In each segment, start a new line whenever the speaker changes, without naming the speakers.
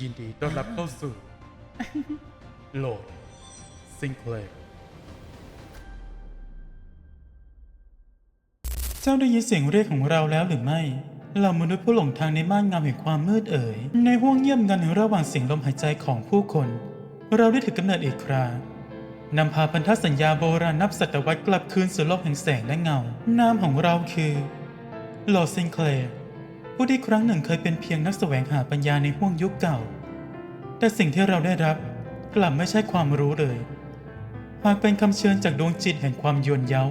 ยินดีต้อนรับเข้าสู่โหลดซิงเคลเจ้าได้ยินเสียงเรียกของเราแล้วหรือไม่เรามนุษย์ผู้หลงทางในม่านเงาแห่งความมืดเอ๋ยในห้วงเงียบงันระหว่างเสียงลมหายใจของผู้คน เราได้ถือกำเนิดอีกครานำพาพันธสัญญาโบราณนับศตวรรษกลับคืนสู่โลกแห่งแสงและเงา นามของเราคือโลซิงเคลร์ ผู้ที่ครั้งหนึ่งเคยเป็นเพียงนักแสวงหาปัญญาในห้วงยุคเก่า แต่สิ่งที่เราได้รับกลับไม่ใช่ความรู้เลย หากเป็นคำเชิญจากดวงจิตแห่งความโยนเย้า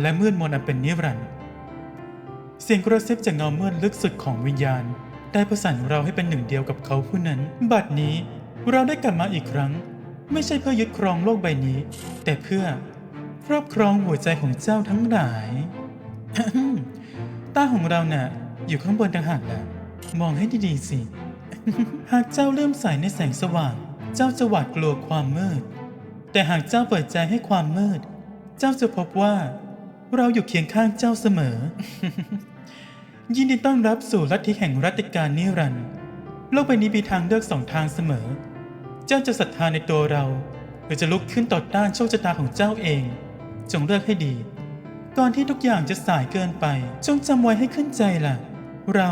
และมืดมนอันเป็นนิรันดร์เสียงกระซิบจากเงามืดลึกสุดของวิญญาณ ได้ประสานเราให้เป็นหนึ่งเดียวกับเขาผู้นั้น บัดนี้เราได้กลับมาอีกครั้ง ไม่ใช่เพื่อยึดครองโลกใบนี้ แต่เพื่อครอบครองหัวใจของเจ้าทั้งหลายตาของเราเน่ะ อยู่ข้างบนต่างหากแหละมองให้ดีๆสิ หากเจ้าเริ่อมใสในแสงสว่าง เจ้าจะหวาดกลัวความมืด แต่หากเจ้าเปิดใจให้ความมืด เจ้าจะพบว่า เราอยู่เคียงข้างเจ้าเสมอ ยินดีต้อนรับสู่ลัทธิแห่งรัตติการนิรันดร์โลกใบนี้มีทางเลือกสองทางเสมอ เจ้าจะศรัทธาในตัวเรา หรือจะลุกขึ้นต่อต้านโชคชะตาของเจ้าเอง จงเลือกให้ดี ก่อนที่ทุกอย่างจะสายเกินไป จงจำไว้ให้ขึ้นใจล่ะ เรา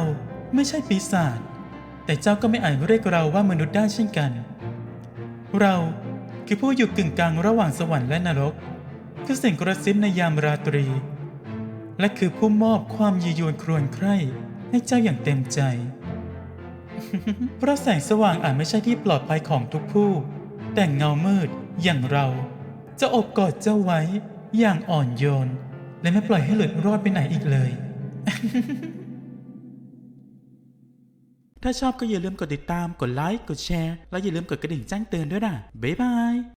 ไม่ใช่ปีศาจแต่เจ้าก็ไม่อาจเรียกเราว่ามนุษย์ได้เช่นกัน เราคือผู้อยู่กึ่งกลางระหว่างสวรรค์และนรก คือเสียงกระซิบในยามราตรี และคือผู้มอบความยียวนครวญใคร่ให้เจ้าอย่างเต็มใจ เพราะแสงสว่างอาจไม่ใช่ที่ปลอดภัยของทุกผู้ แต่เงามืดอย่างเรา จะอบกอดเจ้าไว้อย่างอ่อนโยน และไม่ปล่อยให้หลุดรอดไปไหนอีกเลย ถ้าชอบก็อย่าลืมกดติดตาม กดไลค์ กดแชร์ และอย่าลืมกดกระดิ่งแจ้งเตือนด้วยนะ บ๊ายบาย